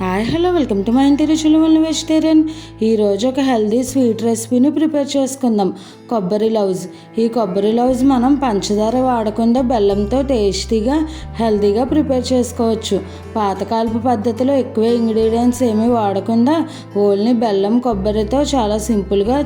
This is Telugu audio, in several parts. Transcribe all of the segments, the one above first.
హాయ్ హలో వెల్కమ్ టు మా ఇంటి రుచులు వల్ల వెజిటేరియన్ ఈరోజు ఒక హెల్దీ స్వీట్ రెసిపీని ప్రిపేర్ చేసుకుందాం. కొబ్బరి లౌజ్. ఈ కొబ్బరి లౌజ్ మనం పంచదార వాడకుండా బెల్లంతో టేస్టీగా హెల్దీగా ప్రిపేర్ చేసుకోవచ్చు. పాతకాలపు పద్ధతిలో ఎక్కువ ఇంగ్రీడియంట్స్ ఏమీ వాడకుండా ఓన్లీ బెల్లం కొబ్బరితో చాలా సింపుల్గా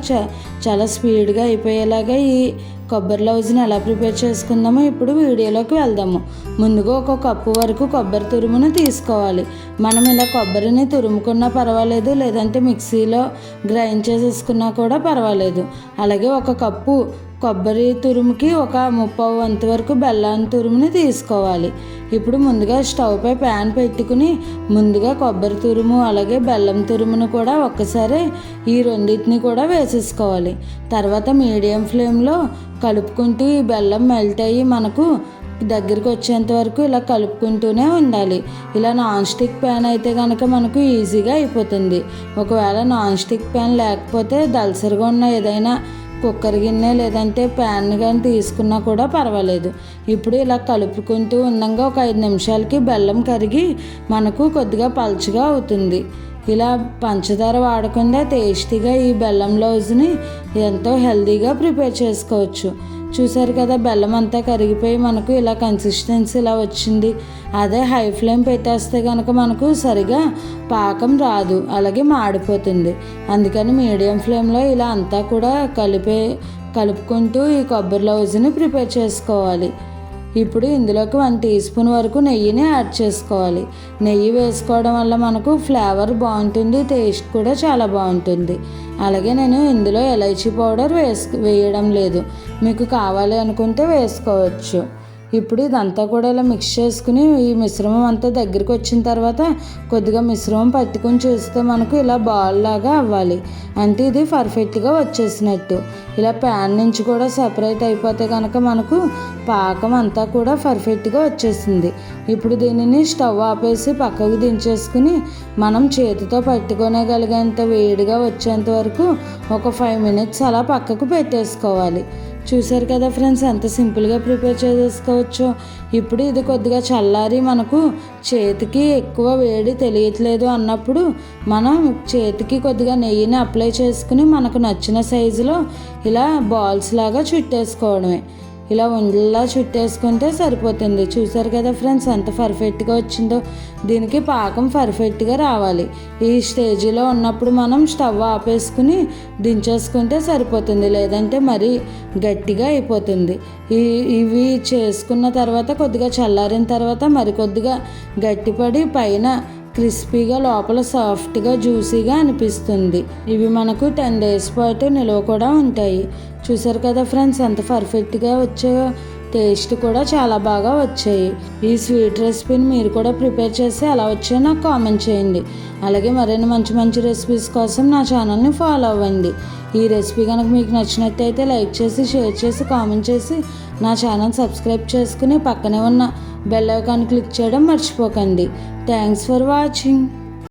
చాలా స్పీడ్గా అయిపోయేలాగా ఈ కొబ్బరి లౌజ్ని ఎలా ప్రిపేర్ చేసుకుందామో ఇప్పుడు వీడియోలోకి వెళ్దాము. ముందుగా ఒక కప్పు వరకు కొబ్బరి తురుమును తీసుకోవాలి. మనం ఇలా కొబ్బరిని తురుముకున్నా పర్వాలేదు లేదంటే మిక్సీలో గ్రైండ్ చేసేసుకున్నా కూడా పర్వాలేదు. అలాగే ఒక కప్పు కొబ్బరి తురుముకి ఒక ముప్పై వంతు వరకు బెల్లం తురుముని తీసుకోవాలి. ఇప్పుడు ముందుగా స్టవ్ పై ప్యాన్ పెట్టుకుని ముందుగా కొబ్బరి తురుము అలాగే బెల్లం తురుమును కూడా ఒక్కసారి ఈ రెండింటిని కూడా వేసేసుకోవాలి. తర్వాత మీడియం ఫ్లేమ్లో కలుపుకుంటూ ఈ బెల్లం మెల్ట్ అయ్యి మనకు దగ్గరికి వచ్చేంత వరకు ఇలా కలుపుకుంటూనే ఉండాలి. ఇలా నాన్ స్టిక్ ప్యాన్ అయితే కనుక మనకు ఈజీగా అయిపోతుంది. ఒకవేళ నాన్ స్టిక్ ప్యాన్ లేకపోతే దలసరిగా ఉన్న ఏదైనా కుక్కర్ గిన్నె లేదంటే ప్యాన్ కానీ తీసుకున్నా కూడా పర్వాలేదు. ఇప్పుడు ఇలా కలుపుకుంటూ ఉండగా ఒక ఐదు నిమిషాలకి బెల్లం కరిగి మనకు కొద్దిగా పలుచగా అవుతుంది. ఇలా పంచదార వాడకుండా టేస్టీగా ఈ బెల్లం లౌజ్ని ఎంతో హెల్తీగా ప్రిపేర్ చేసుకోవచ్చు. చూసారు కదా బెల్లం అంతా కరిగిపోయి మనకు ఇలా కన్సిస్టెన్సీ ఇలా వచ్చింది. అదే హై ఫ్లేమ్ పెట్టేస్తే కనుక మనకు సరిగా పాకం రాదు అలాగే మాడిపోతుంది. అందుకని మీడియం ఫ్లేమ్లో ఇలా అంతా కూడా కలిపే కలుపుకుంటూ ఈ కొబ్బరి లౌజ్ని ప్రిపేర్ చేసుకోవాలి. ఇప్పుడు ఇందులోకి వన్ టీ స్పూన్ వరకు నెయ్యిని యాడ్ చేసుకోవాలి. నెయ్యి వేసుకోవడం వల్ల మనకు ఫ్లేవర్ బాగుంటుంది టేస్ట్ కూడా చాలా బాగుంటుంది. అలాగే నేను ఇందులో ఎలైచీ పౌడర్ వేసు వేయడం లేదు. మీకు కావాలి అనుకుంటే వేసుకోవచ్చు. ఇప్పుడు ఇదంతా కూడా ఇలా మిక్స్ చేసుకుని ఈ మిశ్రమం అంతా దగ్గరికి వచ్చిన తర్వాత కొద్దిగా మిశ్రమం పట్టుకొని చూస్తే మనకు ఇలా బాల్ లాగా అవ్వాలి. అంటే ఇది పర్ఫెక్ట్గా వచ్చేసినట్టు. ఇలా ప్యాన్ నుంచి కూడా సపరేట్ అయిపోతే కనుక మనకు పాకం అంతా కూడా పర్ఫెక్ట్గా వచ్చేసింది. ఇప్పుడు దీనిని స్టవ్ ఆపేసి పక్కకు దించేసుకుని మనం చేతితో పట్టుకోనేగలిగేంత వేడిగా వచ్చేంత వరకు ఒక ఫైవ్ మినిట్స్ అలా పక్కకు పెట్టేసుకోవాలి. చూసారు కదా ఫ్రెండ్స్ ఎంత సింపుల్గా ప్రిపేర్ చేసేసుకోవచ్చు ఇప్పుడు ఇది కొద్దిగా చల్లారి మనకు చేతికి ఎక్కువ వేడి తెలియట్లేదు అన్నప్పుడు మనం చేతికి కొద్దిగా నెయ్యిని అప్లై చేసుకుని మనకు నచ్చిన సైజులో ఇలా బాల్స్ లాగా చుట్టేసుకోవడమే. ఇలా ఉండలా చుట్టేసుకుంటే సరిపోతుంది. చూసారు కదా ఫ్రెండ్స్ ఎంత పర్ఫెక్ట్గా వచ్చిందో. దీనికి పాకం పర్ఫెక్ట్గా రావాలి. ఈ స్టేజ్లో ఉన్నప్పుడు మనం స్టవ్ ఆపేసుకుని దించేసుకుంటే సరిపోతుంది. లేదంటే మరీ గట్టిగా అయిపోతుంది. ఈ ఇవి చేసుకున్న తర్వాత కొద్దిగా చల్లారిన తర్వాత మరికొద్దిగా గట్టిపడి పైన క్రిస్పీగా లోపల సాఫ్ట్గా జ్యూసీగా అనిపిస్తుంది. ఇవి మనకు టెన్ డేస్ పాటు నిల్వ కూడా ఉంటాయి. చూసారు కదా ఫ్రెండ్స్ ఎంత పర్ఫెక్ట్గా వచ్చాయో టేస్ట్ కూడా చాలా బాగా వచ్చాయి. ఈ స్వీట్ రెసిపీని మీరు కూడా ప్రిపేర్ చేసి ఎలా వచ్చాయో నాకు కామెంట్ చేయండి. అలాగే మరిన్ని మంచి మంచి రెసిపీస్ కోసం నా ఛానల్ని ఫాలో అవ్వండి. ఈ రెసిపీ కనుక మీకు నచ్చినట్టయితే లైక్ చేసి షేర్ చేసి కామెంట్ చేసి నా ఛానల్ సబ్స్క్రైబ్ చేసుకుని పక్కనే ఉన్న బెల్ ఐకాన్ క్లిక్ చేయడం మర్చిపోకండి. Thanks for watching.